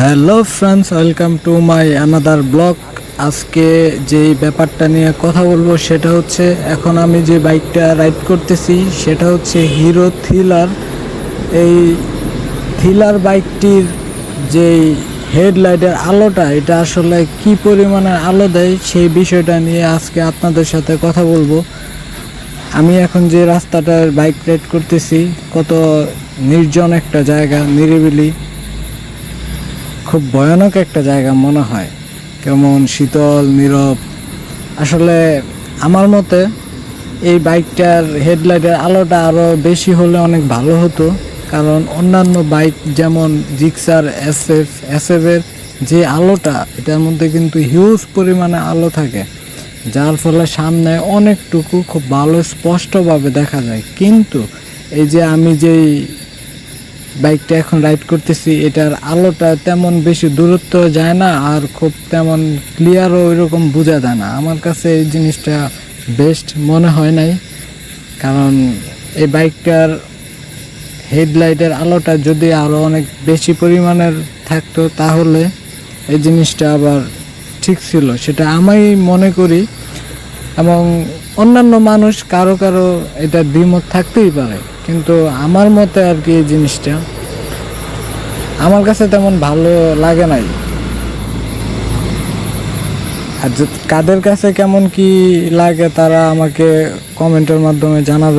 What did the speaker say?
Hello friends, welcome to my another blog. আজকে যেই ব্যাপারটা নিয়ে কথা বলব সেটা হচ্ছে, এখন আমি যে বাইকটা রাইড করতেছি, সেটা হচ্ছে হিরো থ্রিলার। এই থ্রিলার বাইকটির যেই হেডলাইটের আলোটা, এটা আসলে কি পরিমাণে আলো দেয় সেই বিষয়টা নিয়ে আজকে আপনাদের সাথে কথা বলব। আমি এখন যে রাস্তাটার বাইক রাইড করতেছি, কত নির্জন একটা জায়গা, নিরিবিলি। খুব ভয়ানক একটা জায়গা মনে হয়। কেমন শীতল, নীরব। আসলে আমার মতে এই বাইকটার হেডলাইটের আলোটা আরও বেশি হলে অনেক ভালো হতো। কারণ অন্যান্য বাইক যেমন জিক্সার এস এফ এস এর যে আলোটা, এটার মধ্যে কিন্তু হিউজ পরিমাণে আলো থাকে। যার ফলে সামনে অনেকটুকু খুব ভালো স্পষ্টভাবে দেখা যায়। কিন্তু এই যে আমি যেই বাইকটা এখন রাইড করতেছি, এটার আলোটা তেমন বেশি দূরত্ব যায় না আর খুব তেমন ক্লিয়ারও ওইরকম বোঝা যায় না। আমার কাছে এই জিনিসটা বেস্ট মনে হয় নাই, কারণ এই বাইকটার হেডলাইটের আলোটা যদি আরও অনেক বেশি পরিমাণের থাকতো তাহলে এই জিনিসটা আবার ঠিক ছিল, সেটা আমি মনে করি। এবং অন্যান্য মানুষ কারও কারও এটা দ্বিমত থাকতেই পারে। কিন্তু আমার মতে আর কি এই জিনিসটা, আমার কাছে তেমন ভালো লাগে নাই। আর কাদের কাছে কেমন কি লাগে তারা আমাকে কমেন্টের মাধ্যমে জানাবে।